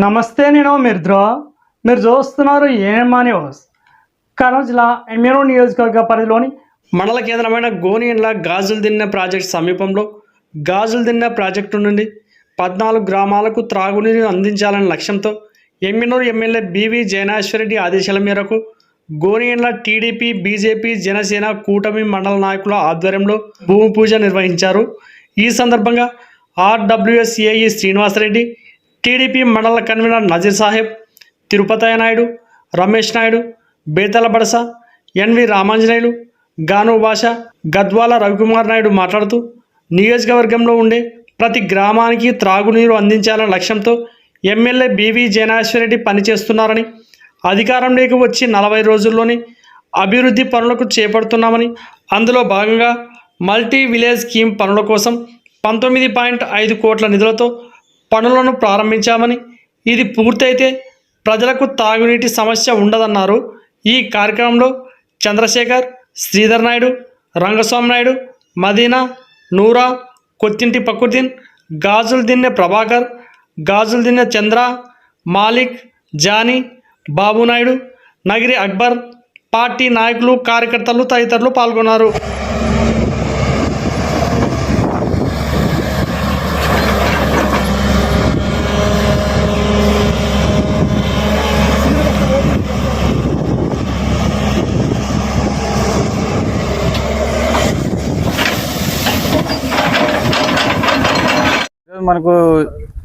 నమస్తే నేను మిర్ద్రో మీరు చూస్తున్నారు ఏమా న్యూస్ కర్నూలు జిల్లా ఎమ్మెరో నియోజకవర్గ పరిధిలోని మండల కేంద్రమైన గోనియండ్ల గాజులు దిన్న ప్రాజెక్ట్ సమీపంలో గాజులు దిన్న ప్రాజెక్టు నుండి పద్నాలుగు గ్రామాలకు త్రాగునీరు అందించాలనే లక్ష్యంతో ఎమ్మెనూరు ఎమ్మెల్యే బీవీ జయనాశ్వరరెడ్డి ఆదేశాల మేరకు గోనియండ్ల టీడీపీ బీజేపీ జనసేన కూటమి మండల నాయకుల ఆధ్వర్యంలో భూమి పూజ నిర్వహించారు. ఈ సందర్భంగా ఆర్డబ్ల్యూఎస్ఏఈ శ్రీనివాసరెడ్డి టీడీపీ మండల కన్వీనర్ నజీర్ సాహెబ్ తిరుపతయ్య నాయుడు రమేష్ నాయుడు బేతల బడస ఎన్వి రామాంజనేయులు గాను భాష గద్వాల రవికుమార్ నాయుడు మాట్లాడుతూ నియోజకవర్గంలో ఉండే ప్రతి గ్రామానికి త్రాగునీరు అందించాలనే లక్ష్యంతో ఎమ్మెల్యే బీవీ జయనాశ్వరరెడ్డి పనిచేస్తున్నారని అధికారంలోకి వచ్చి నలభై రోజుల్లోనే అభివృద్ధి పనులకు చేపడుతున్నామని అందులో భాగంగా మల్టీ విలేజ్ స్కీమ్ పనుల కోసం పంతొమ్మిది పాయింట్ ఐదు కోట్ల నిధులతో పనులను ప్రారంభించామని ఇది పూర్తయితే ప్రజలకు తాగునీటి సమస్య ఉండదన్నారు. ఈ కార్యక్రమంలో చంద్రశేఖర్ శ్రీధర్ నాయుడు రంగస్వామి నాయుడు మదీనా నూరా కొత్తింటి పకుద్దీన్ గాజులు దిన్నె ప్రభాకర్ గాజులు దిన్నె చంద్ర మాలిక్ జానీ బాబు నాయుడు నగిరి అక్బర్ పార్టీ నాయకులు కార్యకర్తలు తదితరులు పాల్గొన్నారు. మనకు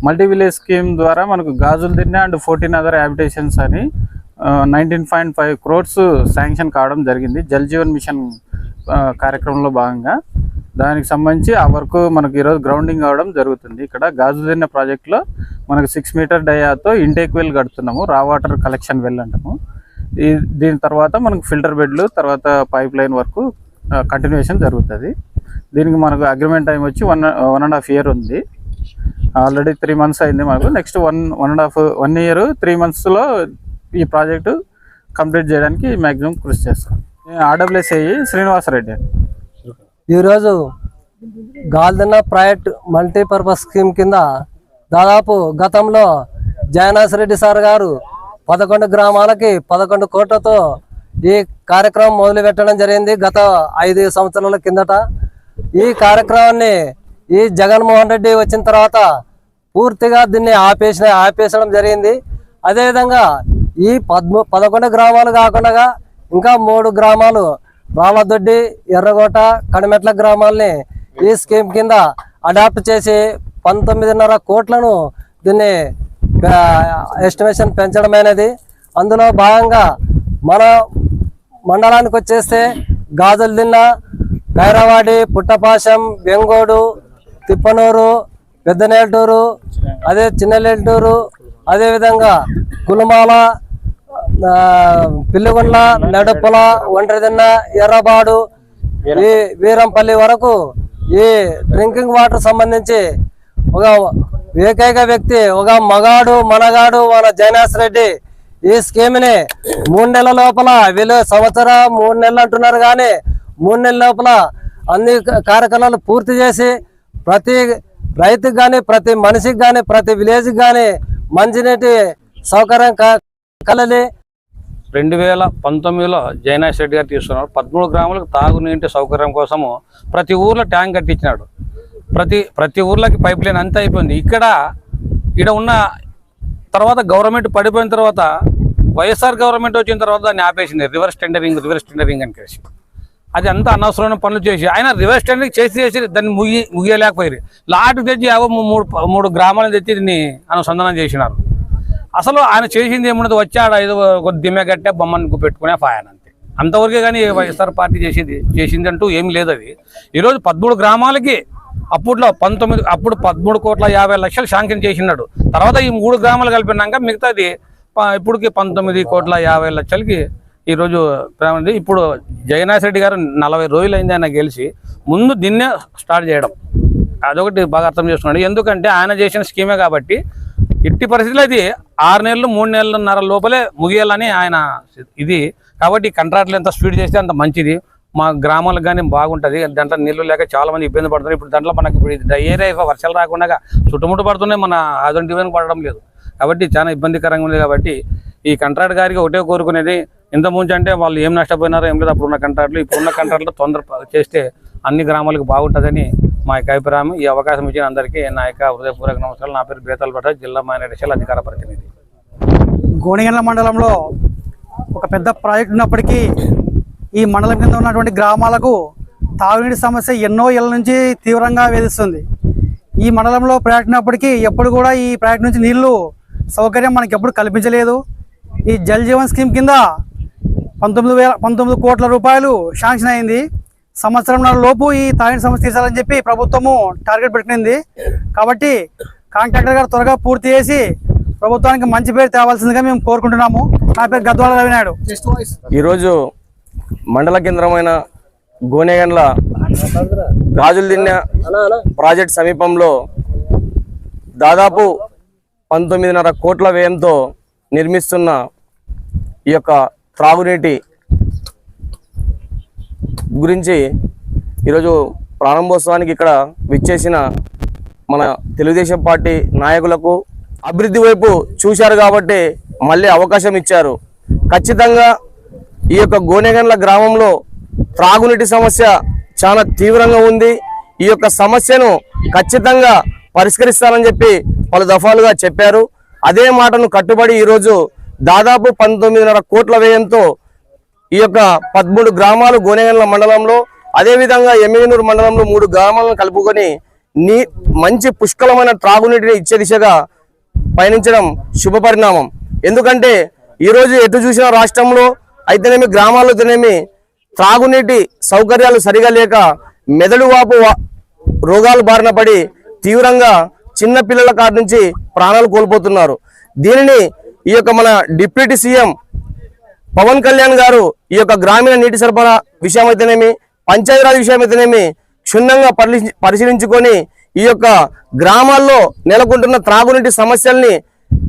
మల్టీ విలేజ్ స్కీమ్ ద్వారా మనకు Gajulu Dinne and fourteen other habitations అని nineteen point five crores sanction కావడం జరిగింది. జల్ జీవన్ మిషన్ కార్యక్రమంలో భాగంగా. దానికి సంబంధించి ఆ వర్క్ మనకు ఈరోజు గ్రౌండింగ్ అవడం జరుగుతుంది. ఇక్కడ గాజు తిన్న ప్రాజెక్ట్లో మనకు సిక్స్ మీటర్ డయాతో ఇంటేక్ వెల్ కడుతున్నాము. రా వాటర్ కలెక్షన్ వెల్ అంటాము. ఈ దీని తర్వాత మనకు ఫిల్టర్ బెడ్లు తర్వాత పైప్ లైన్ వరకు కంటిన్యూషన్ జరుగుతుంది. దీనికి మనకు అగ్రిమెంట్ టైం వచ్చి one one and half year ఉంది. ఆల్రెడీ త్రీ మంత్స్ అయింది మాకు next one one and half one year three మంత్స్లో ఈ ప్రాజెక్టు కంప్లీట్ చేయడానికి మ్యాక్సిమం కృషి చేస్తాం. ఆర్డబ్ల్యూఎస్ అయ్యి శ్రీనివాసరెడ్డి అండి. ఈరోజు గాల్దన్న ప్రాజెక్ట్ మల్టీపర్పస్ స్కీమ్ కింద దాదాపు గతంలో జయనాథ్ రెడ్డి సార్ గారు పదకొండు గ్రామాలకి పదకొండు కోట్లతో ఈ కార్యక్రమం మొదలుపెట్టడం జరిగింది గత ఐదు సంవత్సరాల కిందట. ఈ కార్యక్రమాన్ని ఈ జగన్మోహన్ రెడ్డి వచ్చిన తర్వాత పూర్తిగా దీన్ని ఆపేసిన ఆపేసడం జరిగింది. అదేవిధంగా ఈ పద్మ పదకొండు గ్రామాలు కాకుండా ఇంకా మూడు గ్రామాలు రామదొడ్డి ఎర్రగోట కడిమెట్ల గ్రామాల్ని ఈ స్కీమ్ కింద అడాప్ట్ చేసి పంతొమ్మిదిన్నర కోట్లను దీన్ని ఎస్టిమేషన్ పెంచడమైనది అందులో భాగంగా మన మండలానికి వచ్చేస్తే గాజులు దిన్న కైరవాడి పుట్టపాశం వెంగోడు తిప్పనూరు పెద్దనేల్టూరు అదే చిన్నలేల్టూరు అదేవిధంగా కులమాల ఆ, పిల్లిగొండ్ల నడుపుల ఒంటరిదిన్న ఎర్రబాడు ఈ వీరంపల్లి వరకు ఈ డ్రింకింగ్ వాటర్ సంబంధించి ఒక ఏకైక వ్యక్తి ఒక మగాడు మనగాడు మన జైనాస్ రెడ్డి ఈ స్కీమ్ని మూడు నెలల లోపల వీళ్ళు సంవత్సరం మూడు నెలలు అంటున్నారు కానీ మూడు నెలల లోపల అన్ని కార్యక్రమాలు పూర్తి చేసి ప్రతి రైతుకు కానీ ప్రతి మనిషికి కానీ ప్రతి విలేజ్కి కానీ మంచినీటి సౌకర్యం క- కలలి. రెండు వేల పంతొమ్మిదిలో జయనాథ్ రెడ్డి గారు తీసుకున్నారు. పదమూడు గ్రాములకు తాగునీటి సౌకర్యం కోసము ప్రతి ఊర్లో ట్యాంక్ కట్టించినాడు. ప్రతి ప్రతి ఊర్లోకి పైప్ లైన్ అంతా అయిపోయింది. ఇక్కడ ఇక్కడ ఉన్న తర్వాత గవర్నమెంట్ పడిపోయిన తర్వాత వైఎస్ఆర్ గవర్నమెంట్ వచ్చిన తర్వాత దాన్ని ఆపేసింది. రివర్స్ టెండరింగ్ రివర్స్ టెండరింగ్ అని కలిసి అది అంతా అనవసరమైన పనులు చేసి ఆయన రివర్స్ టెండరింగ్ చేసి చేసి దాన్ని ముగి ముగియలేకపోయారు లాట్ తెచ్చి యావో మూడు మూడు గ్రామాలను తెచ్చి దీన్ని అనుసంధానం చేసినారు. అసలు ఆయన చేసింది ఏమున్నది? వచ్చాడు ఐదు దిమ్మె కట్టే బొమ్మను పెట్టుకునే ఫాయన్ అంతే. అంతవరకే కానీ వైఎస్ఆర్ పార్టీ చేసేది చేసింది అంటూ ఏం లేదు అది. ఈరోజు పదమూడు గ్రామాలకి అప్పట్లో పంతొమ్మిది అప్పుడు పదమూడు కోట్ల యాభై లక్షలు శాంక్షన్ చేసినాడు. తర్వాత ఈ మూడు గ్రామాలు కలిపినాక మిగతాది ఇప్పటికి పంతొమ్మిది కోట్ల యాభై లక్షలకి ఈరోజు ప్రారంభించి ఇప్పుడు జగన్నాథ్ రెడ్డి గారు నలభై రోజులు అయింది ఆయన గెలిచి ముందు దీన్నే స్టార్ట్ చేయడం. అదొకటి బాగా అర్థం చేసుకున్నాడు. ఎందుకంటే ఆయన చేసిన స్కీమే కాబట్టి ఎట్టి పరిస్థితుల్లో అది ఆరు నెలలు మూడు నెలలున్నర లోపలే ముగియాలని ఆయన ఇది. కాబట్టి కాంట్రాక్ట్లు ఎంత స్పీడ్ చేస్తే అంత మంచిది. మా గ్రామాలకు కానీ బాగుంటుంది. దాంట్లో నీళ్ళు లేక చాలా మంది ఇబ్బంది పడుతున్నారు. ఇప్పుడు దాంట్లో మనకి ఇప్పుడు ఏరియా వర్షాలు రాకుండా చుట్టుముట్టు పడుతున్నాయి. మన అదొంటి పడడం లేదు. కాబట్టి చాలా ఇబ్బందికరంగా ఉంది కాబట్టి ఈ కంట్రాక్ట్ గారికి ఒకటే కోరుకునేది ఇంత ముందు అంటే వాళ్ళు ఏం నష్టపోయినారో ఏం లేదు అప్పుడు ఉన్న కంట్రాక్ట్లు ఇప్పుడున్న కంట్రాక్ట్లు తొందర చేస్తే అన్ని గ్రామాలకు బాగుంటుందని మా యొక్క అభిప్రాయం. ఈ అవకాశం ఇచ్చిన అందరికీ నా యొక్క హృదయపూర్వక నమస్కారాలు. నా పేరు బేతాల్ భట్ట జిల్లా మైనారిటీ అధికార ప్రతినిధి. గోణిగండ్ల మండలంలో ఒక పెద్ద ప్రాజెక్ట్ ఉన్నప్పటికీ ఈ మండలం కింద ఉన్నటువంటి గ్రామాలకు తాగునీటి సమస్య ఎన్నో ఏళ్ళ నుంచి తీవ్రంగా వేధిస్తుంది. ఈ మండలంలో ప్రయాటినప్పటికీ ఎప్పుడు కూడా ఈ ప్రాజెక్ట్ నుంచి నీళ్ళు సౌకర్యం మనకి ఎప్పుడు కల్పించలేదు. ఈ జల్ జీవన్ స్కీమ్ కింద పంతొమ్మిది వేల పంతొమ్మిది కోట్ల రూపాయలు శాంక్షన్ అయింది. సంవత్సరంన్నర లోపు ఈ తాగిన సమస్య తీర్చాలని చెప్పి ప్రభుత్వము టార్గెట్ పెట్టింది. కాబట్టి కాంట్రాక్టర్ గారు త్వరగా పూర్తి చేసి ప్రభుత్వానికి మంచి పేరు తేవాల్సిందిగా మేము కోరుకుంటున్నాము. నా పేరు గద్వాల రవినాయుడు. ఈరోజు మండల కేంద్రమైన గోనెగండ్ల గాజులు తిన్న ప్రాజెక్ట్ సమీపంలో దాదాపు పంతొమ్మిదిన్నర కోట్ల వ్యయంతో నిర్మిస్తున్న ఈ యొక్క త్రాగునీటి గురించి ఈరోజు ప్రారంభోత్సవానికి ఇక్కడ విచ్చేసిన మన తెలుగుదేశం పార్టీ నాయకులకు అభివృద్ధి వైపు చూశారు కాబట్టి మళ్ళీ అవకాశం ఇచ్చారు. ఖచ్చితంగా ఈ యొక్క గోనెగండ్ల గ్రామంలో త్రాగునీటి సమస్య చాలా తీవ్రంగా ఉంది. ఈ యొక్క సమస్యను ఖచ్చితంగా పరిష్కరిస్తానని చెప్పి పలు దఫాలుగా చెప్పారు. అదే మాటను కట్టుబడి ఈరోజు దాదాపు పంతొమ్మిదిన్నర కోట్ల వ్యయంతో ఈ యొక్క పదమూడు గ్రామాలు గోనెగండ్ల మండలంలో అదేవిధంగా ఎమ్మెనూరు మండలంలో మూడు గ్రామాలను కలుపుకొని నీ మంచి పుష్కలమైన త్రాగునీటిని ఇచ్చే దిశగా పయనించడం శుభ పరిణామం. ఎందుకంటే ఈరోజు ఎటు చూసిన రాష్ట్రంలో అయితేనేమి గ్రామాల్లో తినేమి త్రాగునీటి సౌకర్యాలు సరిగా లేక మెదడు వాపు రోగాలు బారిన పడి తీవ్రంగా చిన్న పిల్లల కాడి నుంచి ప్రాణాలు కోల్పోతున్నారు. దీనిని ఈ యొక్క మన డిప్యూటీ సీఎం పవన్ కళ్యాణ్ గారు ఈ యొక్క గ్రామీణ నీటి సరఫరా విషయం అయితేనేమి పంచాయతీరాజ్ విషయం అయితేనేమి క్షుణ్ణంగా పరిశీలించుకొని ఈ యొక్క గ్రామాల్లో నెలకొంటున్న త్రాగునీటి సమస్యల్ని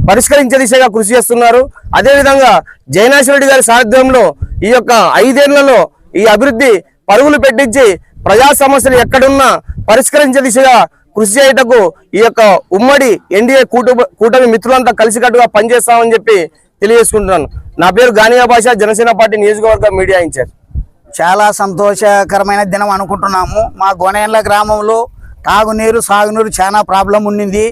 పరిష్కరించే దిశగా కృషి చేస్తున్నారు. అదేవిధంగా జయనాథ్ గారి సారథ్యంలో ఈ యొక్క ఐదేళ్ళలో ఈ అభివృద్ధి పరుగులు పెట్టించి ప్రజా సమస్యలు ఎక్కడున్నా పరిష్కరించే దిశగా కృషి చేయటకు ఈ యొక్క ఉమ్మడి ఎన్డీఏ కూటమి కూటమి మిత్రులంతా కలిసికట్టుగా పనిచేస్తామని చెప్పి తెలియజేసుకుంటున్నాను. నా పేరు గానియా భాష జనసేన పార్టీ నియోజకవర్గ మీడియా ఇన్ఛార్జ్. చాలా సంతోషకరమైన దినం అనుకుంటున్నాము. మా గొనేన్ల గ్రామంలో తాగునీరు సాగునీరు చాలా ప్రాబ్లం ఉండింది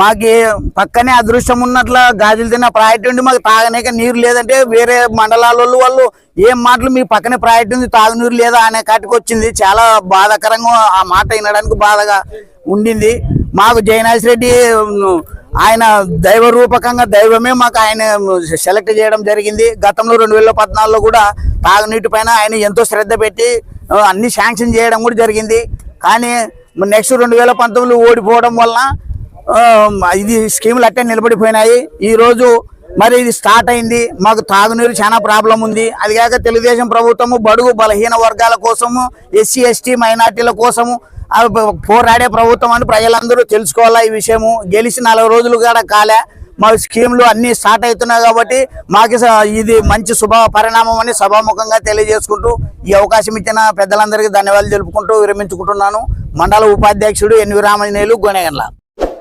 మాకు పక్కనే అదృష్టం ఉన్నట్ల గాజులు తిన్న ప్రాయట్ ఉండి మాకు తాగనేక నీరు లేదంటే వేరే మండలాల వాళ్ళు ఏం మాటలు మీ పక్కనే ప్రాయట్ ఉంది తాగునీరు లేదా అనే కాటికి వచ్చింది చాలా బాధాకరంగా ఆ మాట వినడానికి బాధగా ఉండింది. మాకు జయనాథ్ రెడ్డి ఆయన దైవ రూపకంగా దైవమే మాకు ఆయన సెలెక్ట్ చేయడం జరిగింది. గతంలో రెండు వేల పద్నాలుగులో కూడా తాగునీటి పైన ఆయన ఎంతో శ్రద్ధ పెట్టి అన్ని శాంక్షన్ చేయడం కూడా జరిగింది. కానీ నెక్స్ట్ రెండు వేల పంతొమ్మిదిలో ఓడిపోవడం వలన ఇది స్కీములు అట్టే నిలబడిపోయినాయి. ఈరోజు మరి ఇది స్టార్ట్ అయింది. మాకు తాగునీరు చాలా ప్రాబ్లం ఉంది. అది కాక తెలుగుదేశం ప్రభుత్వము బడుగు బలహీన వర్గాల కోసము ఎస్సీ ఎస్టీ మైనార్టీల కోసము పోరాడే ప్రభుత్వం అని ప్రజలందరూ తెలుసుకోవాలా ఈ విషయము. గెలిచి నలభై రోజులు కూడా కాలే. మా స్కీమ్లు అన్నీ స్టార్ట్ అవుతున్నాయి కాబట్టి మాకు ఇది మంచి శుభ పరిణామం అని సభాముఖంగా తెలియజేసుకుంటూ ఈ అవకాశం ఇచ్చిన పెద్దలందరికీ ధన్యవాదాలు తెలుపుకుంటూ విరమించుకుంటున్నాను. మండల ఉపాధ్యక్షుడు ఎన్వి రామజనేయులు గొనెగండ్ల.